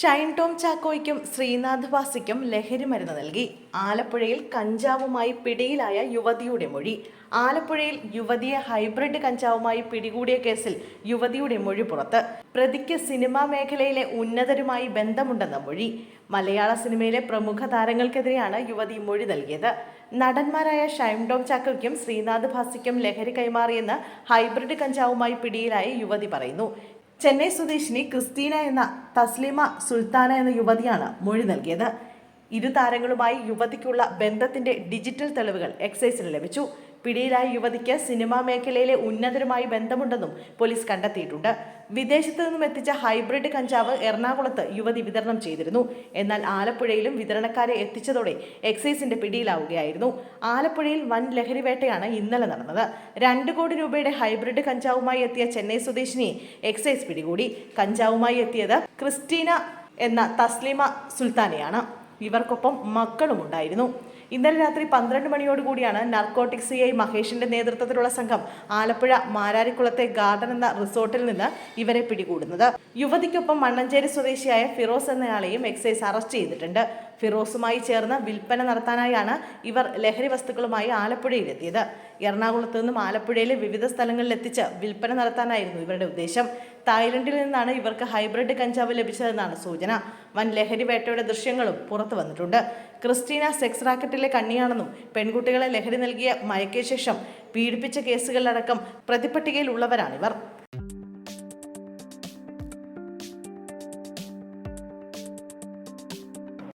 ഷൈൻ ടോം ചാക്കോയ്ക്കും ശ്രീനാഥ് വാസിക്കും ലഹരി മരുന്ന് നൽകി. ആലപ്പുഴയിൽ കഞ്ചാവുമായി പിടിയിലായ യുവതിയുടെ മൊഴി. ആലപ്പുഴയിൽ യുവതിയെ ഹൈബ്രിഡ് കഞ്ചാവുമായി പിടികൂടിയ കേസിൽ യുവതിയുടെ മൊഴി പുറത്ത്. പ്രതിക്ക് സിനിമാ മേഖലയിലെ ഉന്നതരുമായി ബന്ധമുണ്ടെന്ന മൊഴി. മലയാള സിനിമയിലെ പ്രമുഖ താരങ്ങൾക്കെതിരെയാണ് യുവതി മൊഴി നൽകിയത്. നടന്മാരായ ഷൈംഡോം ചാക്കോയ്ക്കും ശ്രീനാഥ് ഭാസിക്കും ലഹരി കൈമാറിയെന്ന് ഹൈബ്രിഡ് കഞ്ചാവുമായി പിടിയിലായ യുവതി പറയുന്നു. ചെന്നൈ സ്വദേശിനി ക്രിസ്റ്റീന എന്ന തസ്ലിമ സുൽത്താന എന്ന യുവതിയാണ് മൊഴി നൽകിയത്. ഇരു താരങ്ങളുമായി യുവതിക്കുള്ള ബന്ധത്തിന്റെ ഡിജിറ്റൽ തെളിവുകൾ എക്സൈസിന് ലഭിച്ചു. പിടിയിലായ യുവതിക്ക് സിനിമാ മേഖലയിലെ ഉന്നതരുമായി ബന്ധമുണ്ടെന്നും പോലീസ് കണ്ടെത്തിയിട്ടുണ്ട്. വിദേശത്തു നിന്നും എത്തിച്ച ഹൈബ്രിഡ് കഞ്ചാവ് എറണാകുളത്ത് യുവതി വിതരണം ചെയ്തിരുന്നു. എന്നാൽ ആലപ്പുഴയിലും വിതരണക്കാരെ എത്തിച്ചതോടെ എക്സൈസിന്റെ പിടിയിലാവുകയായിരുന്നു. ആലപ്പുഴയിൽ വൻ ലഹരി വേട്ടയാണ് ഇന്നലെ നടന്നത്. രണ്ട് കോടി രൂപയുടെ ഹൈബ്രിഡ് കഞ്ചാവുമായി എത്തിയ ചെന്നൈ സ്വദേശിനിയെ എക്സൈസ് പിടികൂടി. കഞ്ചാവുമായി എത്തിയത് ക്രിസ്റ്റീന എന്ന തസ്ലിമ സുൽത്താനയാണ്. ഇവർക്കൊപ്പം മക്കളും ഉണ്ടായിരുന്നു. ഇന്നലെ രാത്രി പന്ത്രണ്ട് മണിയോടുകൂടിയാണ് നർക്കോട്ടിക് സി ഐ മഹേഷിന്റെ നേതൃത്വത്തിലുള്ള സംഘം ആലപ്പുഴ മാരാരിക്കുളത്തെ ഗാർഡൻ എന്ന റിസോർട്ടിൽ നിന്ന് ഇവരെ പിടികൂടുന്നത്. യുവതിക്കൊപ്പം മണ്ണഞ്ചേരി സ്വദേശിയായ ഫിറോസ് എന്നയാളെയും എക്സൈസ് അറസ്റ്റ് ചെയ്തിട്ടുണ്ട്. ഫിറോസുമായി ചേർന്ന് വിൽപ്പന നടത്താനായാണ് ഇവർ ലഹരി വസ്തുക്കളുമായി ആലപ്പുഴയിലെത്തിയത്. എറണാകുളത്ത് നിന്നും ആലപ്പുഴയിലെ വിവിധ സ്ഥലങ്ങളിൽ എത്തിച്ച് വിൽപ്പന നടത്താനായിരുന്നു ഇവരുടെ ഉദ്ദേശം. തായ്ലൻഡിൽ നിന്നാണ് ഇവർക്ക് ഹൈബ്രിഡ് കഞ്ചാവ് ലഭിച്ചതെന്നാണ് സൂചന. വൻ ലഹരി വേട്ടയുടെ ദൃശ്യങ്ങളും പുറത്തു വന്നിട്ടുണ്ട്. ക്രിസ്റ്റീന സെക്സ് റാക്കറ്റിലെ കണ്ണിയാണെന്നും പെൺകുട്ടികളെ ലഹരി നൽകിയ മയക്കിയ ശേഷം പീഡിപ്പിച്ച കേസുകളിലടക്കം പ്രതിപട്ടികയിൽ ഉള്ളവരാണിവർ